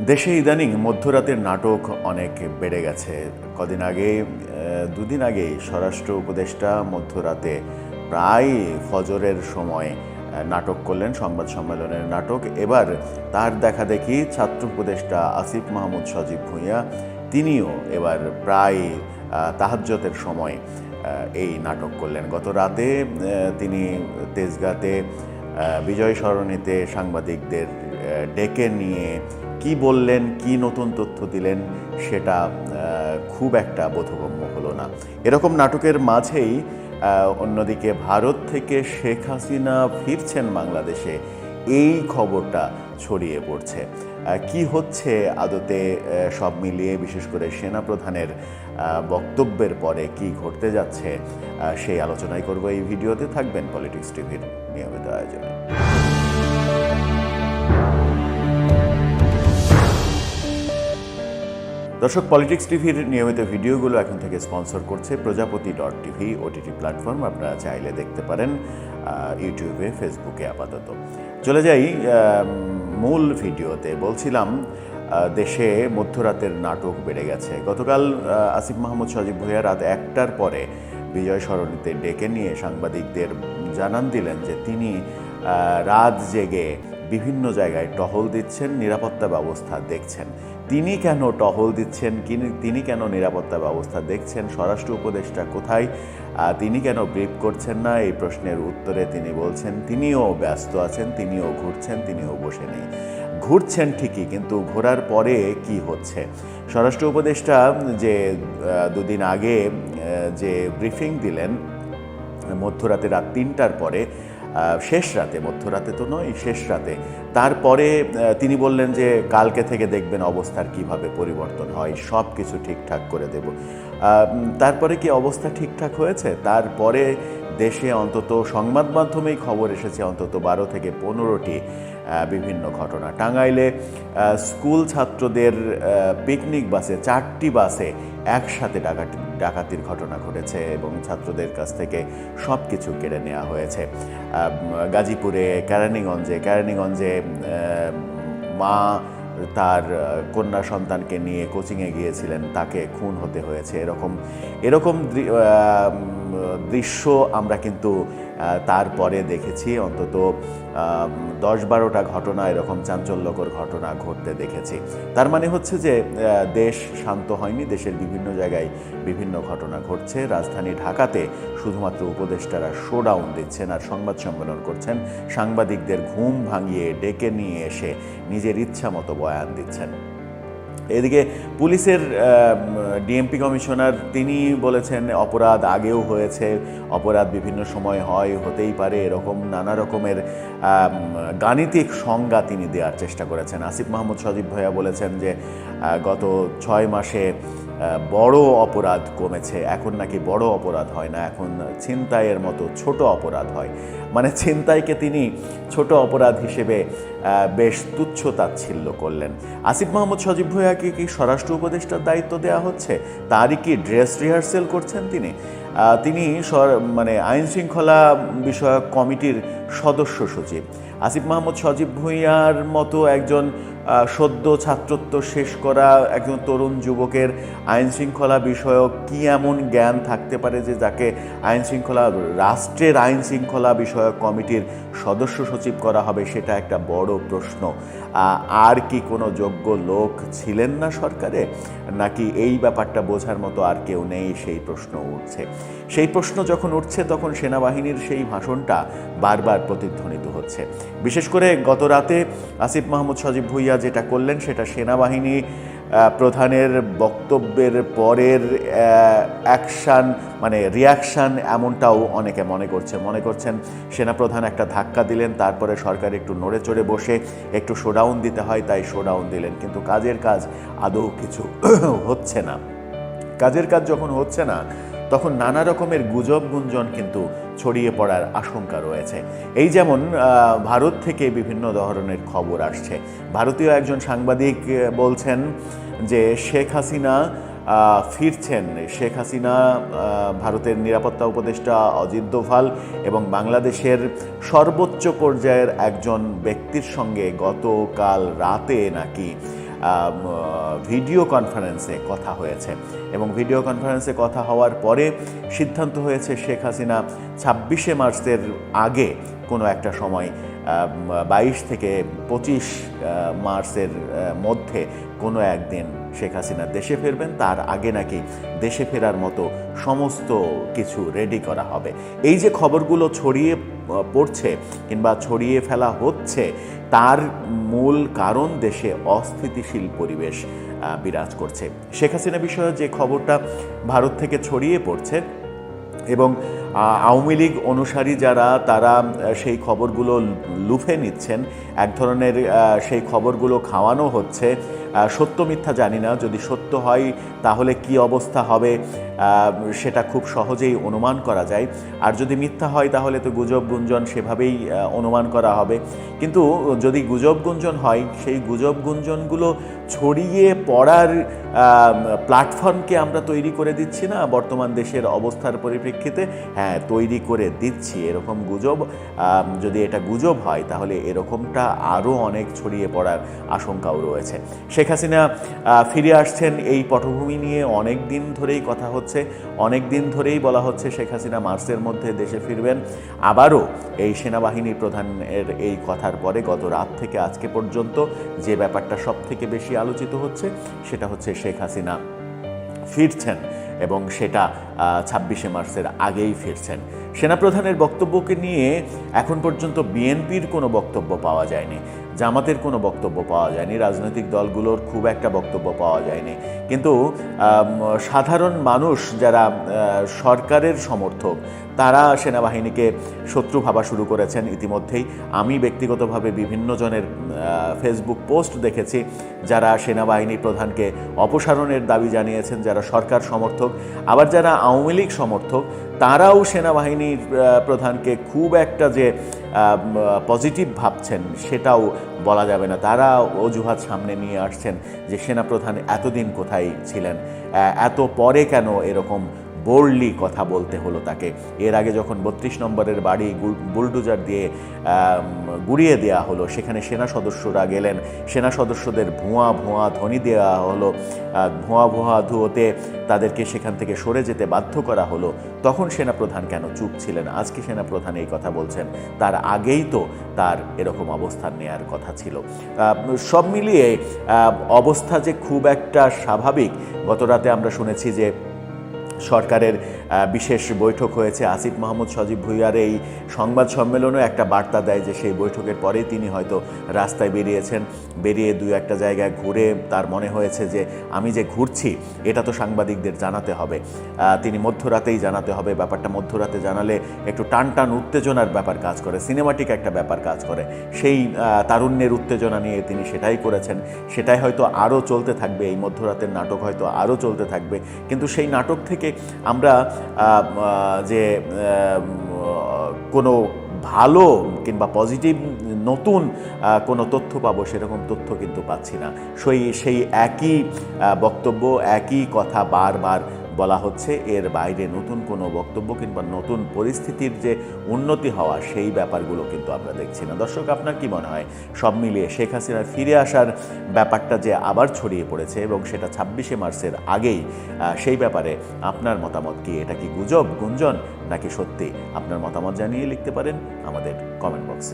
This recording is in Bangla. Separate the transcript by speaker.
Speaker 1: দেশে ইদানিং মধ্যরাতের নাটক অনেক বেড়ে গেছে। কদিন আগে দুদিন আগেই স্বরাষ্ট্র উপদেষ্টা মধ্যরাতে প্রায় ফজরের সময় নাটক করলেন, সংবাদ সম্মেলনের নাটক। এবার তার দেখা দেখি ছাত্র উপদেষ্টা আসিফ মাহমুদ সজীব ভূঁইয়া, তিনিও এবার প্রায় তাহাজ্যতের সময় এই নাটক করলেন। গত রাতে তিনি তেজগাতে বিজয় সরণিতে সাংবাদিকদের ডেকে নিয়ে কি বললেন, কি নতুন তথ্য দিলেন, সেটা খুব একটা বোধগম্য হলো না। এরকম নাটকের মাঝেই অন্যদিকে ভারত থেকে শেখ হাসিনা ফিরছেন বাংলাদেশে। এই খবরটা ছড়িয়ে পড়ছে। কি হচ্ছে আদতে সব মিলিয়ে বিশেষ করে সেনাপ্রধানের বক্তব্যের পরে কি ঘটতে যাচ্ছে সেই আলোচনাই করব এই ভিডিওতে। থাকবেন পলিটিক্স টিভির নিয়মিত আয়োজনে। দর্শক পলিটিক্স টিভির নিয়মিত ভিডিওগুলো এখন থেকে স্পন্সর করছে Prajapati dot TV OTT platform আপনারা চাইলে দেখতে পারেন ইউটিউবে ফেসবুকে আপাতত। চলে যাই মূল ভিডিওতে। বলছিলাম দেশে মধ্যরাতের নাটক বেড়ে গেছে। গতকাল আসিফ মাহমুদ সজীব ভুঁইয়া রাত একটার পরে বিজয় সরণিতে ডেকে নিয়ে সাংবাদিকদের জানান দিলেন যে তিনি রাত জেগে বিভিন্ন জায়গায় টহল দিচ্ছেন, নিরাপত্তা ব্যবস্থা দেখছেন। তিনি কেন টহল দিচ্ছেন? তিনি কেন নিরাপত্তা ব্যবস্থা দেখছেন? স্বরাষ্ট্র উপদেষ্টা কোথায়? তিনি কেন ব্রিফ করছেন না? এই প্রশ্নের উত্তরে তিনি বলছেন, তিনিও ব্যস্ত আছেন, তিনিও ঘুরছেন, তিনিও বসে নেই। ঘুরছেন ঠিকই, কিন্তু ঘোরার পরে কি হচ্ছে? স্বরাষ্ট্র উপদেষ্টা যে দুদিন আগে যে ব্রিফিং দিলেন, মধ্যরাতে রাত তিনটার পরে শেষ রাতে, মধ্যরাতে তো নয়, শেষ রাতে। তারপরে তিনি বললেন যে কালকে থেকে দেখবেন অবস্থার কীভাবে পরিবর্তন হয় সব কিছু ঠিকঠাক করে দেব। তারপরে কি অবস্থা ঠিকঠাক হয়েছে? তারপরে দেশে অন্তত সংবাদ মাধ্যমেই খবর এসেছে, অন্তত বারো থেকে পনেরোটি বিভিন্ন ঘটনা। টাঙ্গাইলে স্কুল ছাত্রদের পিকনিক বাসে, চারটি বাসে একসাথে ডাকাতি। ডাকাতির ঘটনা ঘটেছে এবং ছাত্রদের কাছ থেকে সব কিছু কেড়ে নেওয়া হয়েছে। গাজীপুরে, কেরানীগঞ্জে কেরানীগঞ্জে মা তার কন্যা সন্তানকে নিয়ে কোচিংয়ে গিয়েছিলেন, তাকে খুন হতে হয়েছে, এরকম এরকম দৃশ্য আমরা কিন্তু তারপরে দেখেছি। অন্তত দশ বারোটা ঘটনা এরকম চাঞ্চল্যকর ঘটনা ঘটতে দেখেছি। তার মানে হচ্ছে যে দেশ শান্ত হয়নি, দেশের বিভিন্ন জায়গায় বিভিন্ন ঘটনা ঘটছে। রাজধানী ঢাকাতে শুধুমাত্র উপদেষ্টারা শোডাউন দিচ্ছেন আর সংবাদ সম্মেলন করছেন। সাংবাদিকদের ঘুম ভাঙিয়ে ডেকে নিয়ে এসে নিজের ইচ্ছা মতো বয়ান দিচ্ছেন। এদিকে পুলিশের ডিএমপি কমিশনার তিনি বলেছেন অপরাধ আগেও হয়েছে, অপরাধ বিভিন্ন সময় হয়, হতেই পারে, এরকম নানা রকমের গাণিতিক সংজ্ঞা তিনি দেওয়ার চেষ্টা করেছেন। আসিফ মাহমুদ সজীব ভয়া বলেছেন যে গত ছয় মাসে বড় অপরাধ কমেছে। এখন নাকি বড় অপরাধ হয় না, এখন ছিনতাইয়ের মতো ছোট অপরাধ হয়। মানে ছিনতাইকে তিনি ছোট অপরাধ হিসেবে বেশ তুচ্ছ তাচ্ছিল্য করলেন। আসিফ মাহমুদ সজীব ভুঁইয়াকে কি স্বরাষ্ট্র উপদেষ্টার দায়িত্ব দেওয়া হচ্ছে? তারই কি ড্রেস রিহার্সেল করছেন তিনি? তিনি মানে আইন শৃঙ্খলা বিষয়ক কমিটির সদস্য সচিব। আসিফ মাহমুদ সজীব ভুঁইয়ার মতো একজন সদ্য ছাত্রত্ব শেষ করা একজন তরুণ যুবকের আইন শৃঙ্খলা বিষয়ক কি এমন জ্ঞান থাকতে পারে যে যাকে আইন শৃঙ্খলা রাষ্ট্রের আইন শৃঙ্খলা বিষয়ক কমিটির সদস্য সচিব করা হবে সেটা একটা বড় প্রশ্ন। আর কি কোনো যোগ্য লোক ছিলেন না সরকারে? নাকি এই ব্যাপারটা বোঝার মতো আর কেউ নেই, সেই প্রশ্ন উঠছে। সেই প্রশ্ন যখন উঠছে তখন সেনাবাহিনীর সেই ভাষণটা বারবার প্রতিধ্বনিত হচ্ছে। বিশেষ করে গত রাতে আসিফ মাহমুদ সজীব ভুইয়া যেটা করলেন, সেটা সেনাবাহিনী প্রধানের বক্তব্যের পরের অ্যাকশান মানে রিয়াকশান এমনটাও অনেকে মনে করছে। মনে করছেন সেনাপ্রধান একটা ধাক্কা দিলেন, তারপরে সরকার একটু নড়ে চড়ে বসে একটু শোডাউন দিতে হয়, তাই শোডাউন দিলেন। কিন্তু কাজের কাজ আদৌ কিছু হচ্ছে না। কাজের কাজ যখন হচ্ছে না তখন নানা রকমের গুজব গুঞ্জন কিন্তু ছড়িয়ে পড়ার আশঙ্কা রয়েছে। এই যেমন ভারত থেকে বিভিন্ন ধরনের খবর আসছে। ভারতীয় একজন সাংবাদিক বলছেন যে শেখ হাসিনা ফিরছেন। শেখ হাসিনা ভারতের নিরাপত্তা উপদেষ্টা অজিত দোভাল এবং বাংলাদেশের সর্বোচ্চ পর্যায়ের একজন ব্যক্তির সঙ্গে গতকাল রাতে নাকি ভিডিও কনফারেন্সে কথা হয়েছে। এবং ভিডিও কনফারেন্সে কথা হওয়ার পরে সিদ্ধান্ত হয়েছে শেখ হাসিনা ছাব্বিশে মার্চের আগে কোনো একটা সময় বাইশ থেকে পঁচিশ মার্চের মধ্যে কোনো একদিন শেখ হাসিনা দেশে ফিরবেন। তার আগে নাকি দেশে ফেরার মতো সমস্ত কিছু রেডি করা হবে। এই যে খবরগুলো ছড়িয়ে পড়ছে কিংবা ছড়িয়ে ফেলা হচ্ছে, তার মূল কারণ দেশে অস্থিতিশীল পরিবেশ বিরাজ করছে। শেখ হাসিনা বিষয়ে যে খবরটা ভারত থেকে ছড়িয়ে পড়ছে এবং আওয়ামী লীগ অনুসারী যারা, তারা সেই খবরগুলো লুফে নিচ্ছেন, এক ধরনের সেই খবরগুলো খাওয়ানো হচ্ছে। সত্য মিথ্যা জানি না, যদি সত্য হয় তাহলে কি অবস্থা হবে সেটা খুব সহজেই অনুমান করা যায়। আর যদি মিথ্যা হয়, তাহলে তো গুজব গুঞ্জন সেভাবেই অনুমান করা হবে। কিন্তু যদি গুজব গুঞ্জন হয়, সেই গুজব গুঞ্জনগুলো ছড়িয়ে পড়ার প্ল্যাটফর্মকে আমরা তৈরি করে দিচ্ছি না, বর্তমান দেশের অবস্থার পরিপ্রেক্ষিতে? হ্যাঁ তৈরি করে দিচ্ছি। এরকম গুজব যদি এটা গুজব হয়, তাহলে এরকমটা আরও অনেক ছড়িয়ে পড়ার আশঙ্কাও রয়েছে। শেখ হাসিনা ফিরে আসছেন এই পটভূমি নিয়ে অনেক দিন ধরেই কথা হচ্ছে, অনেক দিন ধরেই বলা হচ্ছে শেখ হাসিনা মার্চের মধ্যে দেশে ফিরবেন। আবারও এই সেনাবাহিনী প্রধানের এই কথার পরে গত রাত থেকে আজকে পর্যন্ত যে ব্যাপারটা সব থেকে বেশি আলোচিত হচ্ছে, সেটা হচ্ছে শেখ হাসিনা ফিরছেন এবং সেটা ছাব্বিশে মার্চের আগেই ফিরছেন। সেনাপ্রধানের বক্তব্যকে নিয়ে এখন পর্যন্ত বিএনপির কোনো বক্তব্য পাওয়া যায়নি। জামাতের কোনো বক্তব্য পাওয়া যায়নি, রাজনৈতিক দলগুলোর খুব একটা বক্তব্য পাওয়া যায়নি। কিন্তু সাধারণ মানুষ যারা সরকারের সমর্থক, তারা সেনাবাহিনীকে শত্রু ভাবা শুরু করেছেন ইতিমধ্যেই। আমি ব্যক্তিগতভাবে বিভিন্ন জনের ফেসবুক পোস্ট দেখেছি, যারা সেনাবাহিনী প্রধানকে অপসারণের দাবি জানিয়েছেন, যারা সরকার সমর্থক, আবার যারা আওয়ামী লীগ সমর্থক তারাও সেনাবাহিনীর প্রধানকে খুব একটা যে পজিটিভ ভাবছেন সেটাও বলা যাবে না। তারা অজুহাত সামনে নিয়ে আসছেন যে, সেনাপ্রধান এতদিন কোথায় ছিলেন? এত পরে কেন এরকম বোল্ডলি কথা বলতে হলো তাকে। এর আগে যখন বত্রিশ নম্বরের বাড়ি বুলডোজার দিয়ে গুড়িয়ে দেওয়া হলো, সেখানে সেনা সদস্যরা গেলেন। সেনা সদস্যদের ভুয়া ভুয়া ধ্বনি দেওয়া হলো। ভুয়া ভুয়া ধুয়োতে তাদেরকে সেখান থেকে সরে যেতে বাধ্য করা হলো। তখন সেনাপ্রধান কেন চুপ ছিলেন? আজকে সেনাপ্রধান এই কথা বলছেন। তার আগেই তো তার এরকম অবস্থান নেয়ার কথা ছিল। সব মিলিয়ে অবস্থা যে খুব একটা স্বাভাবিক, গত রাতে আমরা শুনেছি যে সরকারের বিশেষ বৈঠক হয়েছে। আসিফ মাহমুদ, সজীব ভুইয়ার এই সংবাদ সম্মেলনেও একটা বার্তা দেয় যে সেই বৈঠকের পরেই তিনি হয়তো রাস্তায় বেরিয়েছেন। বেরিয়ে দুই একটা জায়গায় ঘুরে তার মনে হয়েছে যে, আমি যে ঘুরছি, এটা তো সাংবাদিকদের জানাতে হবে। তিনি মধ্যরাতেই জানাতে হবে। ব্যাপারটা মধ্যরাতে জানালে একটু টান টান উত্তেজনার ব্যাপার কাজ করে। সিনেমাটিক একটা ব্যাপার কাজ করে। সেই তারুণ্যের উত্তেজনা নিয়ে তিনি সেটাই করেছেন। সেটাই হয়তো আরও চলতে থাকবে। এই মধ্যরাতের নাটক হয়তো আরও চলতে থাকবে। কিন্তু সেই নাটক থেকে আমরা যে কোনো ভালো কিংবা পজিটিভ নতুন কোনো তথ্য পাবো সেরকম তথ্য কিন্তু পাচ্ছি না। সেই সেই একই বক্তব্য, একই কথা বারবার বলা হচ্ছে এর বাইরে নতুন কোনো বক্তব্য কিংবা নতুন পরিস্থিতির যে উন্নতি হওয়া, সেই ব্যাপারগুলো কিন্তু আমরা দেখছি না। দর্শক, আপনার কি মনে হয়? সব মিলিয়ে শেখ হাসিনার ফিরে আসার ব্যাপারটা যে আবার ছড়িয়ে পড়েছে এবং সেটা ছাব্বিশে মার্চের আগেই সেই ব্যাপারে আপনার মতামত কি? এটা কি গুজব, গুঞ্জন? নাকি সত্যি? আপনার মতামত জানিয়ে লিখতে পারেন আমাদের কমেন্ট বক্সে